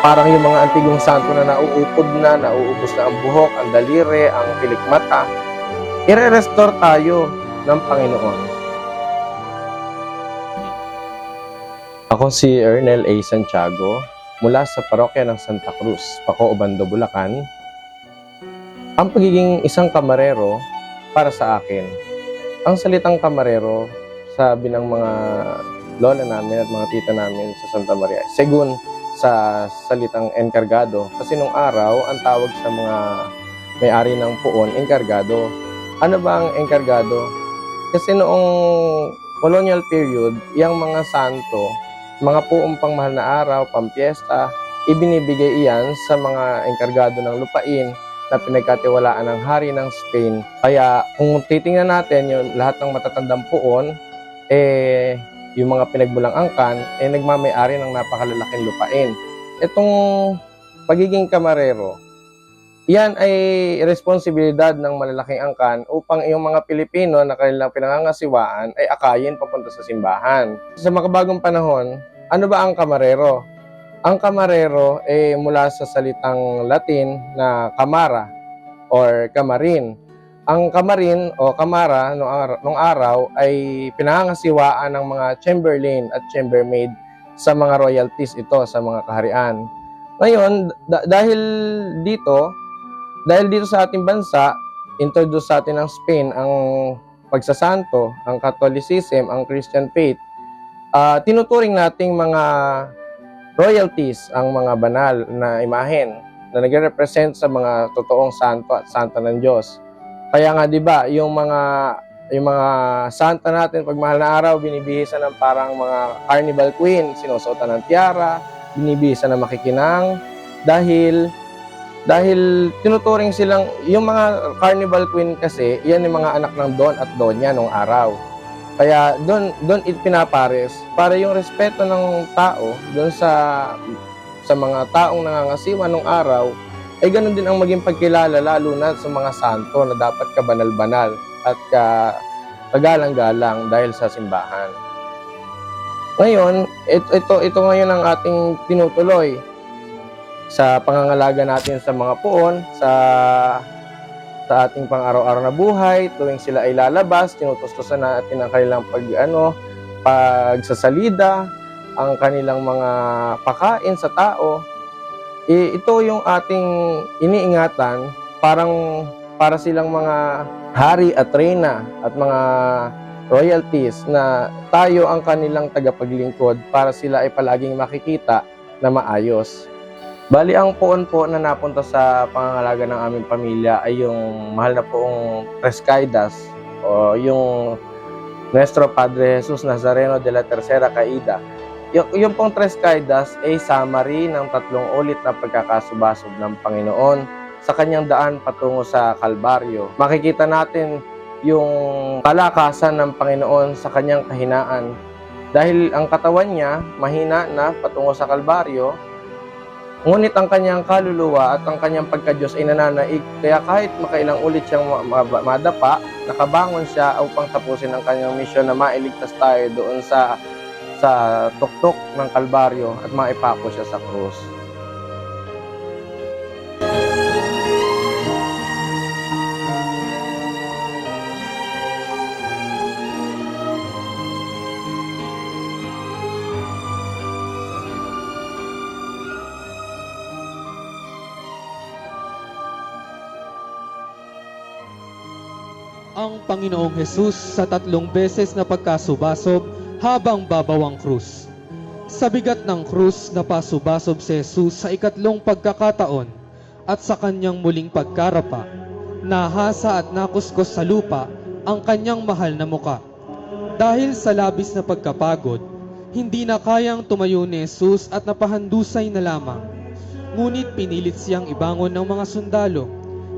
parang yung mga antigong santo na nauupod na, nauubos na ang buhok, ang daliri, ang pilikmata, ire-restore tayo ng Panginoon. Ako si Ernel A. Santiago mula sa parokya ng Santa Cruz, Paco, Obando, Bulacan. Ang pagiging isang kamarero para sa akin, ang salitang kamarero, sabi ng mga lola namin at mga tita namin sa Santa Maria, segun sa salitang enkargado. Kasi nung araw, ang tawag sa mga may-ari ng puon, enkargado. Ano ba ang enkargado? Kasi noong colonial period, yung mga santo, mga puong pangmahal na araw, pampiesta, ibinibigay iyan sa mga enkargado ng lupain na pinagkatiwalaan ng hari ng Spain. Kaya kung titingnan natin yung lahat ng matatandang puon, eh, yung mga pinagmulang angkan, eh, nagmamayari ng napakalalaking lupain. Itong pagiging kamarero, yan ay responsibilidad ng malalaking angkan upang yung mga Pilipino na kanilang pinangangasiwaan ay akayin papunta sa simbahan. Sa makabagong panahon, ano ba ang kamarero? Ang kamarero ay mula sa salitang Latin na kamara or kamarin. Ang kamarin o kamara nung araw, nung araw ay pinangangasiwaan ng mga chamberlain at chambermaid sa mga royalties ito sa mga kaharian. Ngayon, da- dahil dito, dahil dito sa ating bansa, introduce sa atin ng Spain ang pagsasanto, ang Catholicism, ang Christian faith, ah, tinuturing nating mga royalties ang mga banal na imahen na nagre-represent sa mga totoong santo at santa ng Diyos. Kaya nga 'di ba, yung mga yung mga santa natin pag mahal na araw binibihisan ng parang mga carnival queen, sinusuotan ng tiara, binibihisan ng makikinang dahil dahil tinuturing silang yung mga carnival queen kasi, yan yung mga anak ng Don at Donya nung araw. Kaya doon doon ipinapares para yung respeto ng tao doon sa sa mga taong nangangasiwa nung araw ay ganun din ang maging pagkilala lalo na sa mga santo na dapat kabanal-banal at ka kagalang-galang dahil sa simbahan. Ngayon, ito, ito, ito ngayon ang ating tinutuloy sa pangangalaga natin sa mga puon, sa sa ating pang-araw-araw na buhay, tuwing sila ay lalabas, tinutustusan natin ang kanilang pag ano, pagsasalida, ang kanilang mga pakain sa tao. Eh, ito yung ating iniingatan, parang para silang mga hari at reyna at mga royalties na tayo ang kanilang tagapaglingkod para sila ay palaging makikita na maayos. Bali, ang poon po na napunta sa pangangalaga ng aming pamilya ay yung mahal na poong Tres Caidas o yung Nuestro Padre Jesus Nazareno de la Tercera Caída. Yung, yung pong Tres Caidas ay summary ng tatlong ulit na pagkakasubasog ng Panginoon sa kanyang daan patungo sa Kalbaryo. Makikita natin yung kalakasan ng Panginoon sa kanyang kahinaan. Dahil ang katawan niya mahina na patungo sa Kalbaryo, Ngunit ang kanyang kaluluwa at ang kanyang pagkadyos ay nananaig. Kaya kahit makailang ulit siyang ma- ma- madapa, nakabangon siya upang tapusin ang kanyang misyon na mailigtas tayo doon sa sa tuktok ng Kalbaryo at maipako siya sa krus. ang Panginoong Hesus sa tatlong beses na pagkasubasob habang babawang krus. Sa bigat ng krus na pasubasob si Jesus sa ikatlong pagkakataon at sa kanyang muling pagkarapa, nahasa at nakuskos sa lupa ang kanyang mahal na muka. Dahil sa labis na pagkapagod, hindi na kayang tumayo ni Jesus at napahandusay na lamang. Ngunit pinilit siyang ibangon ng mga sundalo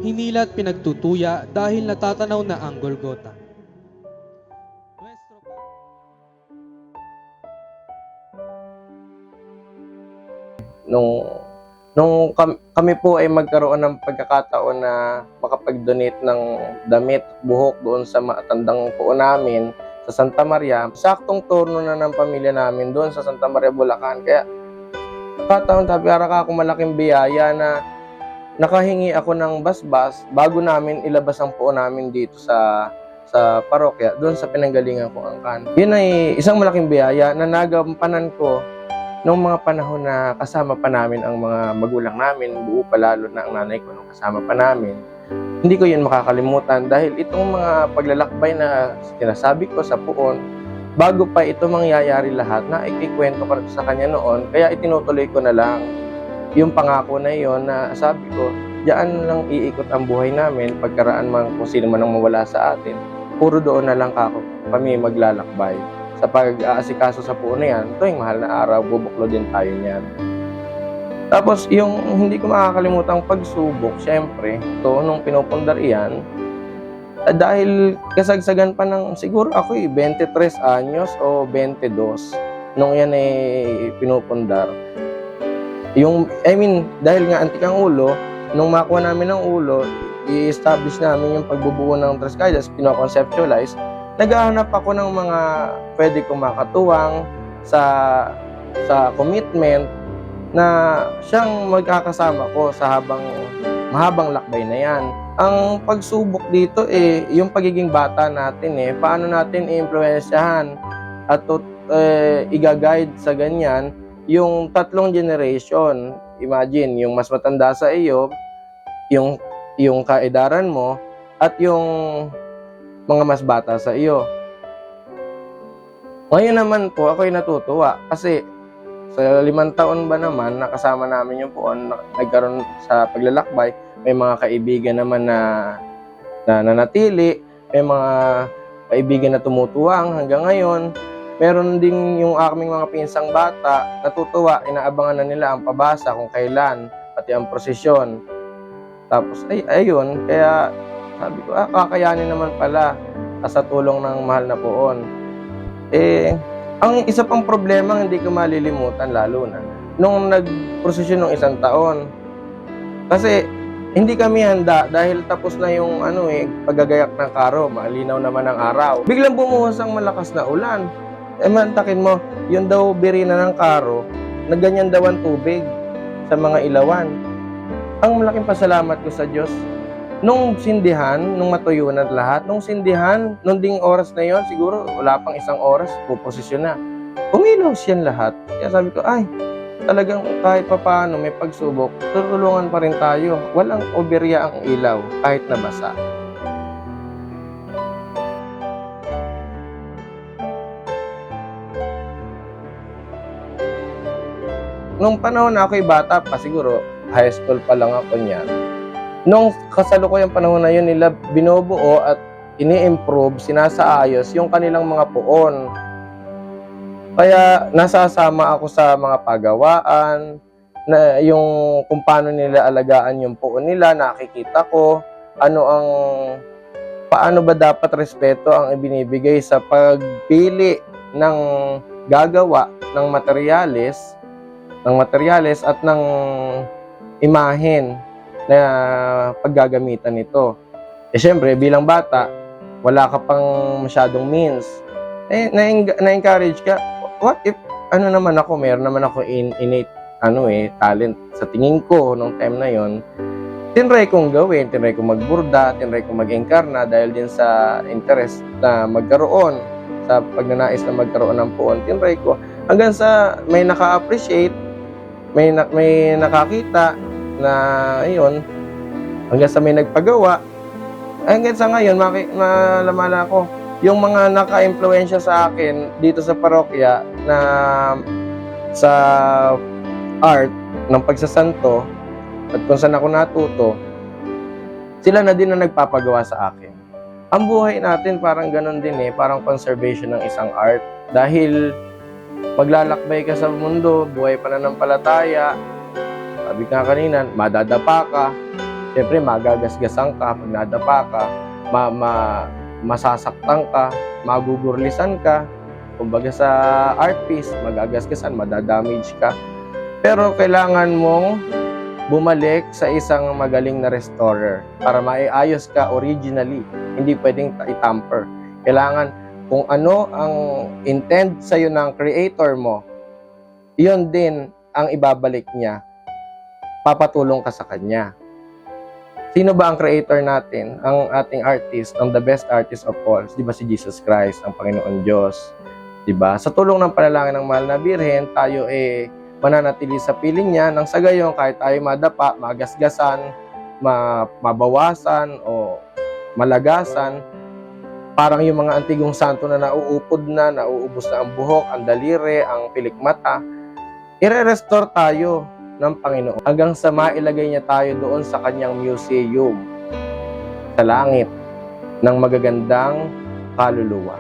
hinilat pinagtutuya dahil natatanaw na ang Golgota. Nung nung kam- kami po ay magkaroon ng pagkakataon na makapag-donate ng damit, buhok doon sa matandang po namin sa Santa Maria. Saktong turno na ng pamilya namin doon sa Santa Maria, Bulacan. Kaya Kataon sabi, para ka ako malaking biyaya na nakahingi ako ng basbas bago namin ilabas ang puo namin dito sa sa parokya, doon sa pinanggalingan ko ang kan. Yun ay isang malaking biyaya na nagampanan ko noong mga panahon na kasama pa namin ang mga magulang namin, buo pa lalo na ang nanay ko nung kasama pa namin. Hindi ko yun makakalimutan dahil itong mga paglalakbay na sinasabi ko sa puon, bago pa ito mangyayari lahat, na ikikwento ko sa kanya noon, kaya itinutuloy ko na lang yung pangako na yon na sabi ko, diyan lang iikot ang buhay namin pagkaraan man kung sino man ang mawala sa atin. Puro doon na lang kako kami maglalakbay. Sa pag-aasikaso sa puo na yan, tuwing mahal na araw, bubuklo din tayo niyan. Tapos yung hindi ko makakalimutang pagsubok, syempre, to nung pinupundar iyan, ah, dahil kasagsagan pa ng siguro ako eh, 23 anyos o 22 nung yan eh pinupundar. Yung, I mean, dahil nga antik ang ulo, nung makuha namin ang ulo, i-establish namin yung pagbubuo ng Tres Caídas, pino-conceptualize, naghahanap ako ng mga pwede kong makatuwang sa sa commitment na siyang magkakasama ko sa habang mahabang lakbay na yan. Ang pagsubok dito eh, yung pagiging bata natin eh, paano natin i-influensyahan at eh, iga-guide sa ganyan yung tatlong generation. Imagine, yung mas matanda sa iyo, yung yung kaedaran mo at yung mga mas bata sa iyo. Ngayon naman po, ako'y natutuwa kasi sa limang taon ba naman, nakasama namin yung poon, na- nagkaroon sa paglalakbay, may mga kaibigan naman na, na nanatili, may mga kaibigan na tumutuwang hanggang ngayon. Meron din yung aming mga pinsang bata, natutuwa, inaabangan na nila ang pabasa kung kailan, pati ang prosesyon. Tapos, ay, ayun, kaya sabi ko, ah, kakayanin naman pala sa tulong ng mahal na poon. Eh, ang isa pang problema hindi ko malilimutan lalo na nung nagprosesyon ng isang taon. Kasi hindi kami handa dahil tapos na yung ano eh, paggagayak ng karo, malinaw naman ang araw. Biglang bumuhos ang malakas na ulan. Eh mantakin mo, yun daw birina ng karo, na ganyan daw ang tubig sa mga ilawan. Ang malaking pasalamat ko sa Diyos, nung sindihan, nung matuyo na lahat, nung sindihan, nung ding oras na yon siguro wala pang isang oras, puposisyon na. Umilaw siyan lahat. Kaya sabi ko, ay, talagang kahit pa paano may pagsubok, tutulungan pa rin tayo. Walang oberya ang ilaw, kahit nabasa. Nung panahon na ako'y bata pa, siguro high school pa lang ako niyan. Nung kasalukuyang panahon na yun, nila binubuo at ini-improve, sinasaayos yung kanilang mga puon. Kaya nasasama ako sa mga pagawaan, na yung kung paano nila alagaan yung puon nila, nakikita ko ano ang paano ba dapat respeto ang ibinibigay sa pagpili ng gagawa ng materyales ng materyales at ng imahen na paggagamitan nito. Eh syempre, bilang bata, wala ka pang masyadong means. Eh, na- na-encourage ka, what if, ano naman ako, meron naman ako in, innate, ano eh, talent sa tingin ko nung time na yon tinry kong gawin, tinry kong magburda, tinry kong mag-encarna dahil din sa interest na magkaroon, sa pagnanais na magkaroon ng puon, tinry ko. Hanggang sa may naka-appreciate, may, na, may nakakita na ayun, hanggang sa may nagpagawa, hanggang sa ngayon, maki, malamala ko, yung mga naka-impluensya sa akin dito sa parokya na sa art ng pagsasanto at kung saan ako natuto, sila na din na nagpapagawa sa akin. Ang buhay natin parang ganun din eh, parang conservation ng isang art. Dahil maglalakbay ka sa mundo, buhay pananampalataya, sabi ka kanina, madadapa ka, siyempre magagasgasan ka pag nadapa ka, ma, ma, masasaktan ka, magugurlisan ka, kumbaga sa art piece, magagasgasan, madadamage ka. Pero kailangan mong bumalik sa isang magaling na restorer para maiayos ka originally. Hindi pwedeng ta- itamper. Kailangan kung ano ang intend sa'yo ng creator mo, yun din ang ibabalik niya, papatulong ka sa kanya. Sino ba ang creator natin? Ang ating artist, ang the best artist of all, di ba si Jesus Christ, ang Panginoon Diyos. Di ba? Sa tulong ng panalangin ng mahal na birhen, tayo eh mananatili sa piling niya nang sa gayon kahit tayo madapa, magasgasan, ma mabawasan o malagasan, parang yung mga antigong santo na nauupod na, nauubos na ang buhok, ang daliri, ang pilikmata, ire-restore tayo ng Panginoon hanggang sa mailagay niya tayo doon sa kanyang museum sa langit ng magagandang kaluluwa.